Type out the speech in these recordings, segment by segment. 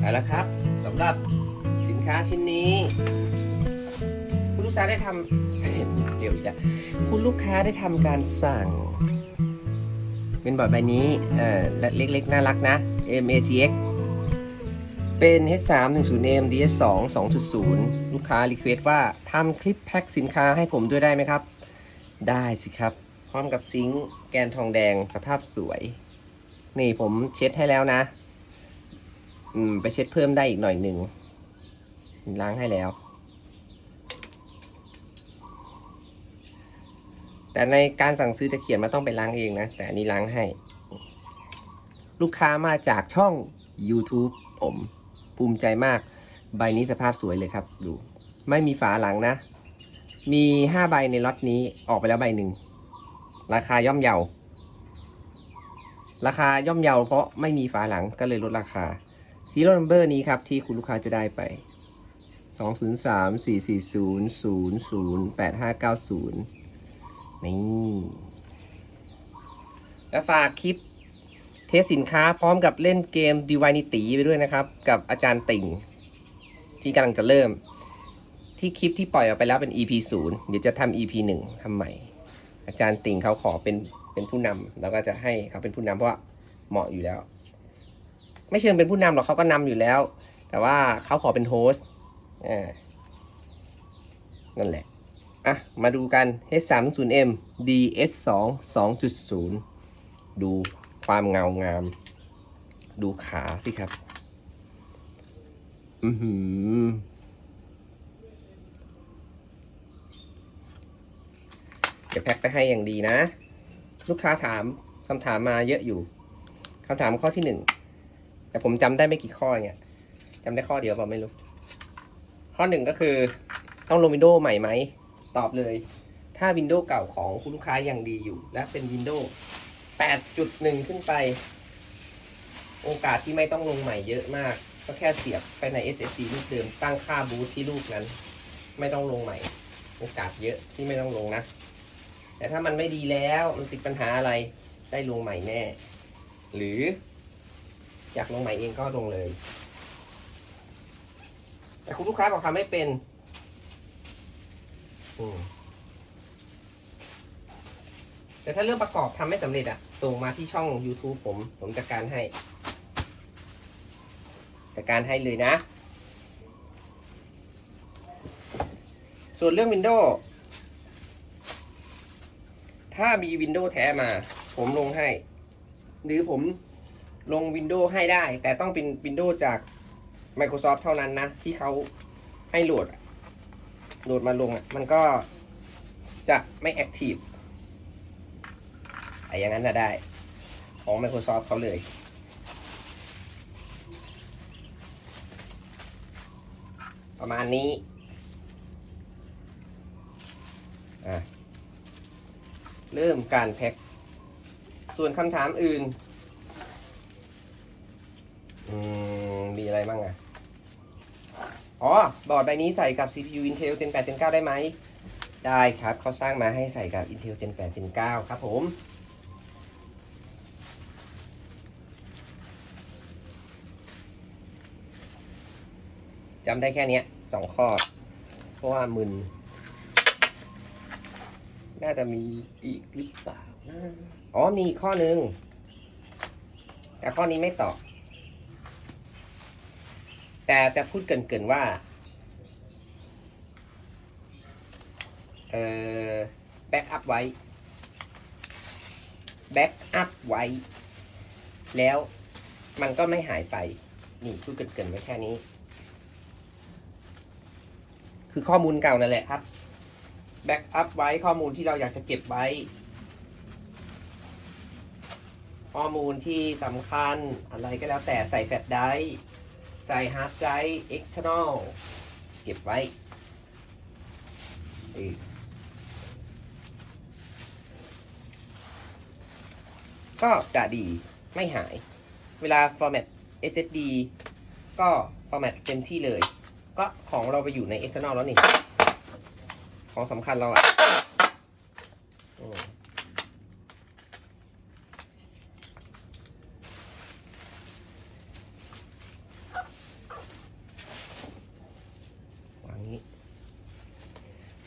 เอาละครับสำหรับสินค้าชิ้นนี้ คุณลูกค้าได้ทำเดี๋ยวอีกแล้วคุณลูกค้าได้ทำการสั่ง เป็นบอร์ดใบนี้เอ่อและเล็กๆ น่ารักนะ MATX เป็น H310M DS2 2.0 ลูกค้ารีเควสว่าทำคลิปแพ็คสินค้าให้ผมด้วยได้ไหมครับ ได้สิครับ พร้อมกับซิงค์แกนทองแดงสภาพสวย นี่ผมเช็ดให้แล้วนะ อืม ไปเช็ดเพิ่มได้อีกหน่อยหนึ่งล้างให้แล้ว แต่ในการสั่งซื้อจะเขียนมาต้องไปล้างเองนะ แต่อันนี้ล้างให้ ลูกค้ามาจากช่อง YouTube ผมภูมิใจมาก ใบนี้สภาพสวยเลยครับ ดู ไม่มีฝาหลังนะ มี5ใบในล็อตนี้ออกไปแล้วใบหนึ่ง ราคาย่อมเยาราคาย่อมเยาเพราะไม่มีฝาหลังก็เลยลดราคา ซีโร่นัมเบอร์นี้ครับ ที่คุณลูกค้าจะได้ไป 203 440 00 8590 นี่ และฝากคลิปเทสสินค้าพร้อมกับเล่นเกม Divinity ไปด้วยนะครับ กับอาจารย์ติ่ง ที่กำลังจะเริ่ม ที่คลิปที่ปล่อยออกไปแล้วเป็น EP 0 เดี๋ยวจะทำ EP 1ทำใหม่ อาจารย์ติ่งเขาขอเป็นเป็นผู้นำแล้วก็จะให้เขาเป็นผู้นำเพราะว่าเหมาะอยู่แล้ว ไม่เชิงเป็นผู้นำหรอกเขาก็นำอยู่แล้ว แต่ว่าเขาขอเป็นโฮสต์อ่านั่นแหละ อะ มาดูกัน H30M DS2 2.0 ดูความเงางาม ดูขาสิครับ อือหือเดี๋ยวแพ็คไปให้อย่างดีนะ ลูกค้าถามคำถามมาเยอะอยู่คำถามข้อที่หนึ่ง แต่ผมจำได้ไม่กี่ข้อเนี่ยจำได้ข้อเดียวเปล่าไม่รู้ ข้อหนึ่งก็คือต้องลงวินโดว์ใหม่ไหม ตอบเลย ถ้าวินโดว์เก่าของคุณลูกค้ายังดีอยู่ และเป็นวินโดว์8.1 ขึ้นไป โอกาสที่ไม่ต้องลงใหม่เยอะมาก ก็แค่เสียบไปใน SSD ลูกเดิมตั้งค่าบูทที่ลูกนั้น ไม่ต้องลงใหม่ โอกาสเยอะที่ไม่ต้องลงนะ แต่ถ้ามันไม่ดีแล้วมันติดปัญหาอะไรได้ลงใหม่แน่ หรือ อยากลงใหม่เองก็ลงเลย แต่คุณลูกค้าบอกทำไม่เป็นอืมแต่ถ้าเรื่องประกอบทำไม่สำเร็จอะส่งมาที่ช่อง YouTube ผม ผมจัดการให้จัดการให้เลยนะ ส่วนเรื่อง Windows ถ้ามี Windows แท้มา ผมลงให้ หรือผม ลง Windows ให้ได้ แต่ต้องเป็น Windows จาก Microsoft เท่านั้นนะ ที่เขาให้โหลด โหลดมาลงอะ มันก็จะไม่แอคทีฟไอ้อย่างนั้นนะได้ ของ Microsoft เขาเลยประมาณนี้อะเริ่มการแพ็ค ส่วนคำถามอื่น อืมมีอะไรบ้างอะ อ๋อ บอร์ดใบนี้ใส่กับ CPU Intel Gen 8 Gen 9 ได้ไหม ได้ครับ เขาสร้างมาให้ใส่กับ Intel Gen 8 Gen 9 ครับผม จำได้แค่นี้สองข้อ เพราะว่ามึน น่าจะมีอีกหรือเปล่า อ๋อ มีข้อหนึ่งแต่ข้อนี้ไม่ตอบ แต่จะพูดเกรินๆว่าเอ่อแบ็กอัพไว้แบ็กอัพไว้ แล้วมันก็ไม่หายไป นี่พูดเกรินๆไว้แค่นี้ คือข้อมูลเก่านั่นแหละครับแบ็กอัพไว้ข้อมูลที่เราอยากจะเก็บไว้ ข้อมูลที่สำคัญอะไรก็แล้วแต่ใส่แฟลชไดร์ ใส่ฮาร์ดไดรฟ์ external เก็บไว้ก็จะดีไม่หาย เวลา format SSD ก็ format เต็มที่เลย ก็ของเราไปอยู่ใน external แล้วนี่ ของสำคัญเราอะอืม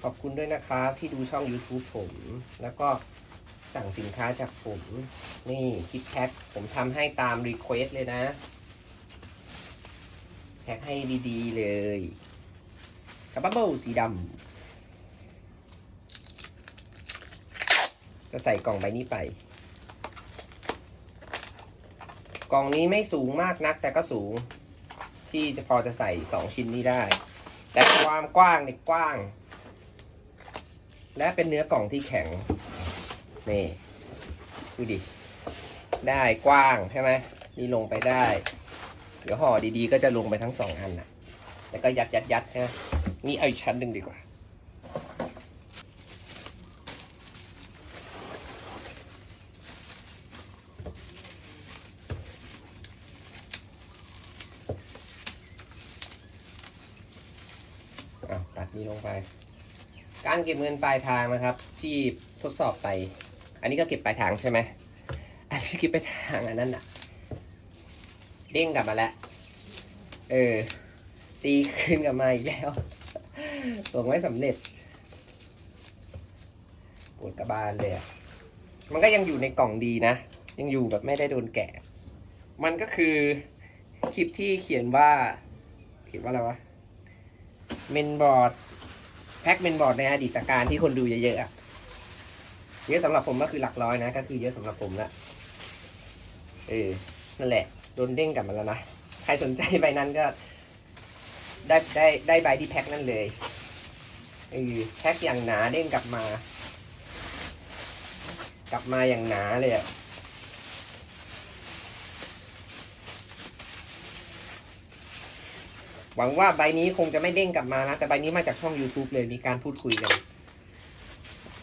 อบคุณ ด้วยนะครับ ที่ดูช่อง YouTube ผม แล้วก็สั่งสินค้าจากผม นี่คิดแพ็คผมทำให้ตามรีเควสเลยนะ แพ็คให้ดีๆเลยกระเป๋าสีดำจะใส่กล่องใบนี้ไป กล่องนี้ไม่สูงมากนัก แต่ก็สูง ที่จะพอจะใส่สองชิ้นนี้ได้ แต่ความกว้างเนี่ยกว้าง และเป็นเนื้อกล่องที่แข็ง นี่ ดูดิ ได้กว้างใช่ไหมนี่ลงไปได้ เดี๋ยวห่อดีๆ ก็จะลงไปทั้งสองอันนะแล้วก็ยัดยัดยัดใช่ไหมนี่เอาอีกชั้นหนึ่งดีกว่า อะตัดนี้ลงไป การ เก็บเงินปลายทางนะครับ ที่ทดสอบไป อันนี้ก็เก็บปลายทางใช่ไหมอันนี้เก็บปลายทางอันนั้นอะเด้งกลับมาแล้ว เออ ตีคืนกลับมาอีกแล้วส่งไม่สำเร็จปวดกระบาลเลยอะมันก็ยังอยู่ในกล่องดีนะ ยังอยู่แบบไม่ได้โดนแกะ มันก็คือคลิปที่เขียนว่า เขียนว่าอะไรวะ เมนบอร์ด พ็กเมนบอร์ดในอดีตการที่คนดูเยอะๆเยอะสำหรับผมก็คือหลักร้อยนะ ก็คือเยอะสำหรับผมละเออนั่นแหละโดนเด้งกลับมาแล้วนะ ใครสนใจใบนั้นก็ ได้ได้ได้ใบที่แพ็คนั่นเลยเออแพ็คอย่างหนาเด้งกลับมา กลับมาอย่างหนาเลยอะ หวังว่าใบนี้คงจะไม่เด้งกลับมานะ แต่ใบนี้มาจากช่อง YouTube เลยมีการพูดคุยกัน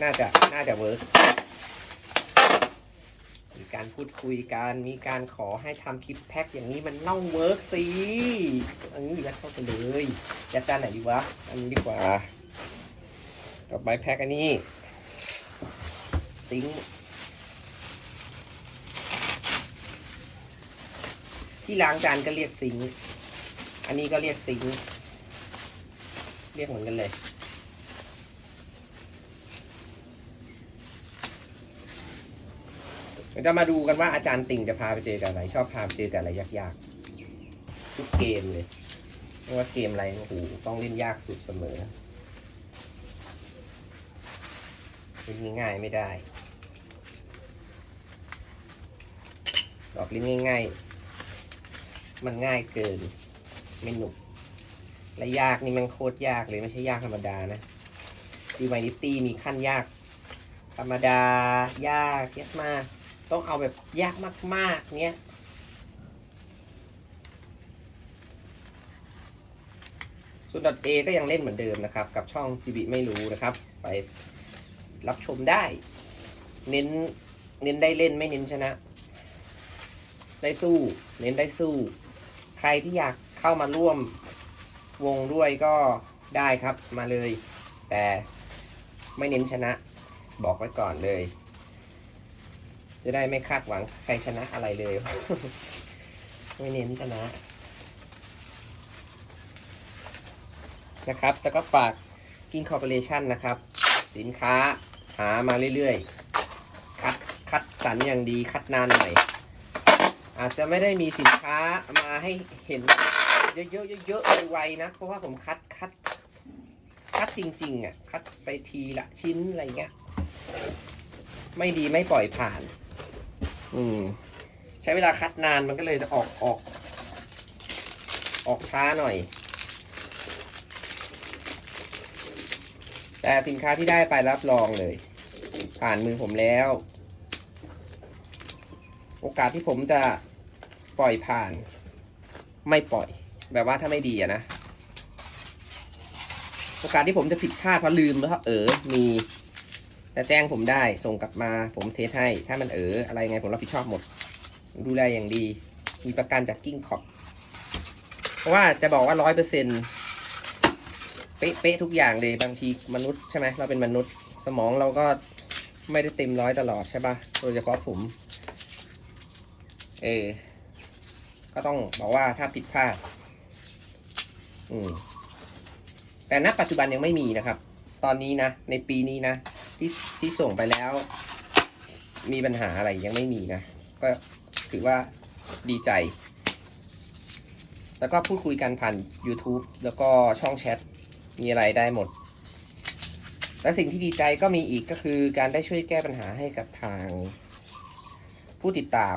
น่าจะน่าจะเวิร์กมีการพูดคุยกันมีการขอให้ทำคลิปแพ็คอย่างนี้มันเล่าเวิร์กสิอันนี้ยัดเข้าไปเลยยัดจานไหนดีวะ อันนี้ดีกว่าต่อไปแพ็คอันนี้ซิงที่ล้างจานก็เรียกซิงค์ อันนี้ก็เรียกซิงเรียกเหมือนกันเลย เราจะมาดูกันว่าอาจารย์ติ่งจะพาไปเจอกับอะไร ชอบพาไปเจอกับอะไรยากๆ ทุกเกมเลยไม่ว่าเกมอะไรโอ้โหต้องเล่นยากสุดเสมอเล่นง่ายๆไม่ได้บอกเล่นง่าย ๆ มันง่ายเกิน ไม่หนุก และยากนี่มันโคตรยากเลยไม่ใช่ยากธรรมดานะดีไวนิตี้มีขั้นยาก ธรรมดายากยากมาก ต้องเอาแบบยากมาก ๆ เนี้ยส่วน .a ก็ยังเล่นเหมือนเดิมนะครับ กับช่อง GB ไม่รู้นะครับ ไปรับชมได้ เน้นเน้นได้เล่นไม่เน้นชนะ ได้สู้ เน้นได้สู้ รที่อยากเข้ามาร่วมวงด้วยก็ได้ครับมาเลย แต่ไม่เน้นชนะบอกไว้ก่อนเลย จะได้ไม่คาดหวังชัยชนะอะไรเลย ไม่เน้นชนะนะครับ แล้วก็ฝากกินคอร์ปอเรชันนะครับ สินค้าหามาเรื่อยๆ คัดคัดสรรอย่างดีคัดนานหน่อย อาจจะไม่ได้มีสินค้ามาให้เห็นเยอะๆเยอะๆไวๆนะ เพราะว่าผมคัดคัดคัดจริง ๆ อะ คัดไปทีละชิ้นอะไรเงี้ย ไม่ดีไม่ปล่อยผ่าน อืม ใช้เวลาคัดนานมันก็เลยจะออกออก ออกช้าหน่อย แต่สินค้าที่ได้ไปรับรองเลย ผ่านมือผมแล้ว โอกาสที่ผมจะ ปล่อยผ่าน ไม่ปล่อย แบบว่าถ้าไม่ดีอะนะโอกาสที่ผมจะผิดพลาดเพราะลืมเพราะเออมี แต่แจ้งผมได้ส่งกลับมา ผมเทสให้ ถ้ามันเอออะไรไงผมรับผิดชอบหมด ดูแลอย่างดี มีประกันจากกิ้งขอบเพราะว่าจะบอกว่าร้อยเปอร์เซ็นเป๊ะเป๊ะทุกอย่างเลยบางทีมนุษย์ใช่ไหมเราเป็นมนุษย์สมองเราก็ไม่ได้เต็มร้อยตลอดใช่ปะโดยเฉพาะผม เออ ก็ต้องบอกว่าถ้าผิดพลาด อืม แต่ณปัจจุบันยังไม่มีนะครับ ตอนนี้นะ ในปีนี้นะ ที่ที่ส่งไปแล้ว มีปัญหาอะไรยังไม่มีนะ ก็ถือว่าดีใจ แล้วก็พูดคุยกันผ่าน YouTube แล้วก็ช่องแชท มีอะไรได้หมด และสิ่งที่ดีใจก็มีอีกก็คือการได้ช่วยแก้ปัญหาให้กับทางผู้ติดตาม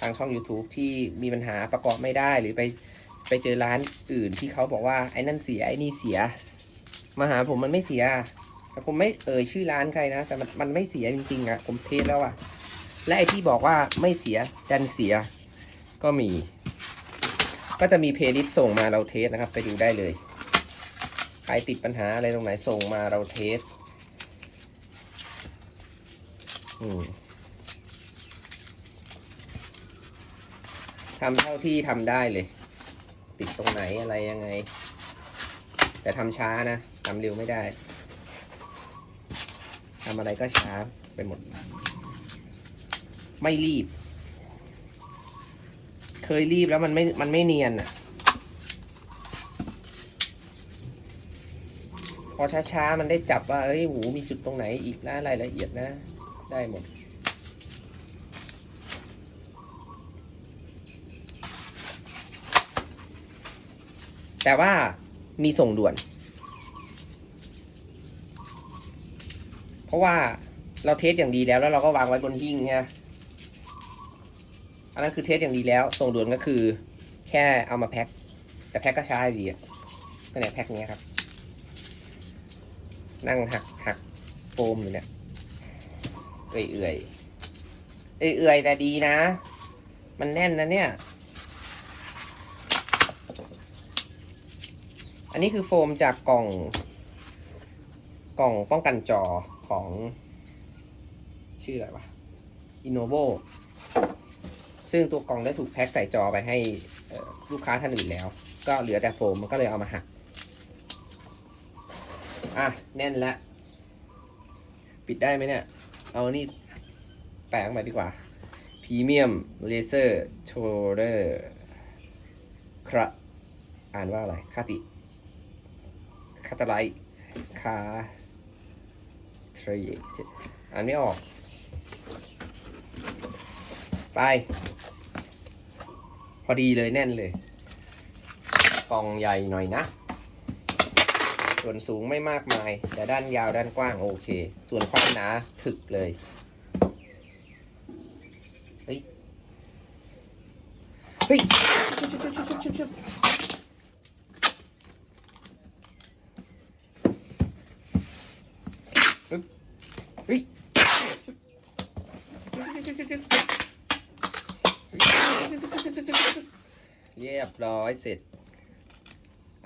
ทางช่อง YouTube ที่มีปัญหาประกอบไม่ได้หรือไปไปเจอร้านอื่นที่เขาบอกว่าไอ้นั่นเสียไอ้นี่เสีย มาหาผมมันไม่เสียแต่ผมไม่เอ่ยชื่อร้านใครนะ แต่มันมันไม่เสียจริงๆอะผมเทสแล้วอะและไอ้ที่บอกว่าไม่เสียดันเสียก็มี ก็จะมีเพลย์ลิสต์ส่งมาเราเทสนะครับ ไปดูได้เลยใครติดปัญหาอะไรตรงไหนส่งมาเราเทสอืม ทำเท่าที่ทำได้เลย ติดตรงไหนอะไรยังไง แต่ทำช้านะทำเร็วไม่ได้ทำอะไรก็ช้าไปหมด ไม่รีบ เคยรีบแล้วมันไม่มันไม่เนียนอะพอช้าๆ มันได้จับว่า เอ้ย หู มีจุดตรงไหนอีกนะ รายละเอียดนะ ได้หมด แต่ว่ามีส่งด่วน เพราะว่าเราเทสอย่างดีแล้ว แล้วเราก็วางไว้บนหิ้งไงอันนั้นคือเทสอย่างดีแล้ว ส่งด่วนก็คือ แค่เอามาแพ็ค แต่แพ็คก็ช้าอยู่ดีอะก็เนี่แพ็คเนี้ยครับ นั่งหักหักโฟมอยู่เนี่ย เอื่อยเอื่อยเอื่อยเอื่อยแต่ดีนะ มันแน่นนะเนี่ย อันนี้คือโฟมจากกล่อง กล่องป้องกันจอของ ชื่ออะไรวะ Innovo ซึ่งตัวกล่องได้ถูกแพ็คใส่จอไปให้ลูกค้าท่านอื่นแล้ว ก็เหลือแต่โฟมมันก็เลยเอามาหัก อะ แน่นแล้วปิดได้ไหมเนี่ย เอานี่แปะลงไปดีกว่าพรีเมียมเลเซอร์โชเดอร์คระอ่านว่าอะไรคาติาตาไลคาทรีอ่านไม่ออก ไป พอดีเลยแน่นเลย กล่องใหญ่หน่อยนะ ส่วนสูงไม่มากมาย แต่ด้านยาวด้านกว้างโอเค ส่วนความหนาถึกเลยเฮ้ย เฮ้ยชุบชุบชุบชุบชุบชุบเฮ้ย เรียบร้อยเสร็จ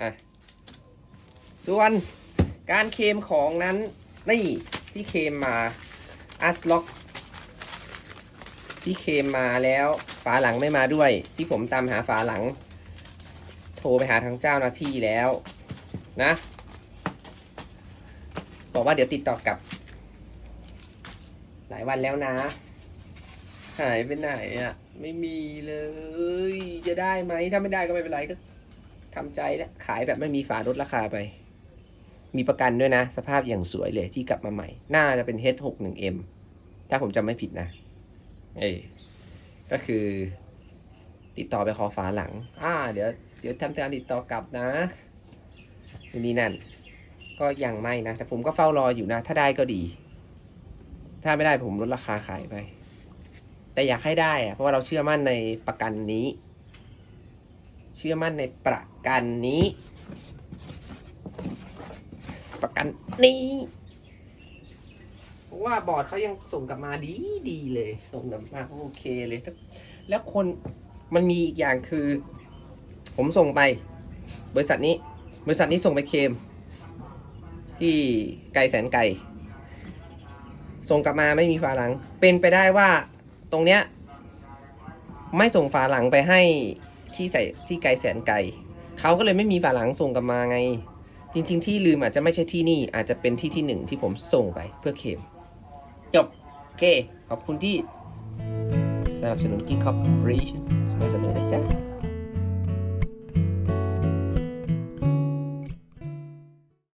อะ ส่วนการเคมของนั้น นี่ที่เคมมาอัสล็อก ที่เคมมาแล้วฝาหลังไม่มาด้วย ที่ผมตามหาฝาหลัง โทรไปหาทางเจ้าหน้าที่แล้ว นะ บอกว่าเดี๋ยวติดต่อกลับ ลายวันแล้วนะ หายไปไหนอะ ไม่มีเลย จะได้ไหม ถ้าไม่ได้ก็ไม่เป็นไรก็ทำใจแล้วขายแบบไม่มีฝาลดราคาไป มีประกันด้วยนะ สภาพอย่างสวยเลยที่กลับมาใหม่ น่าจะเป็น H61M ถ้าผมจำไม่ผิดนะ เอยก็คือ ติดต่อไปขอฝาหลัง อ่า เดี๋ยว เดี๋ยวทำการติดต่อกลับนะนี่นั่น ก็ยังไม่นะ แต่ผมก็เฝ้ารออยู่นะ ถ้าได้ก็ดี ถ้าไม่ได้ผมลดราคาขายไป แต่อยากให้ได้อะเพราะว่าเราเชื่อมั่นในประกันนี้ เชื่อมั่นในประกันนี้ ประกันนี้เพราะว่าบอร์ดเขายังส่งกลับมาดีดีเลย ส่งกลับมาโอเคเลย แล้วคนมันมีอีกอย่างคือ ผมส่งไป บริษัทนี้ บริษัทนี้ส่งไปเคม ที่ไกลแสนไกล ส่งกลับมาไม่มีฝาหลัง เป็นไปได้ว่าตรงเนี้ยไม่ส่งฝาหลังไปให้ที่ใส่ที่ไกลแสนไกลเขาก็เลยไม่มีฝาหลังส่งกลับมาไง จริง ๆ ที่ลืมอาจจะไม่ใช่ที่นี่อาจจะเป็นที่ที่หนึ่งที่ผมส่งไปเพื่อเคมจบโอเคขอบคุณที่สนับสนุนกิ๊กคอร์ปอเรชั่น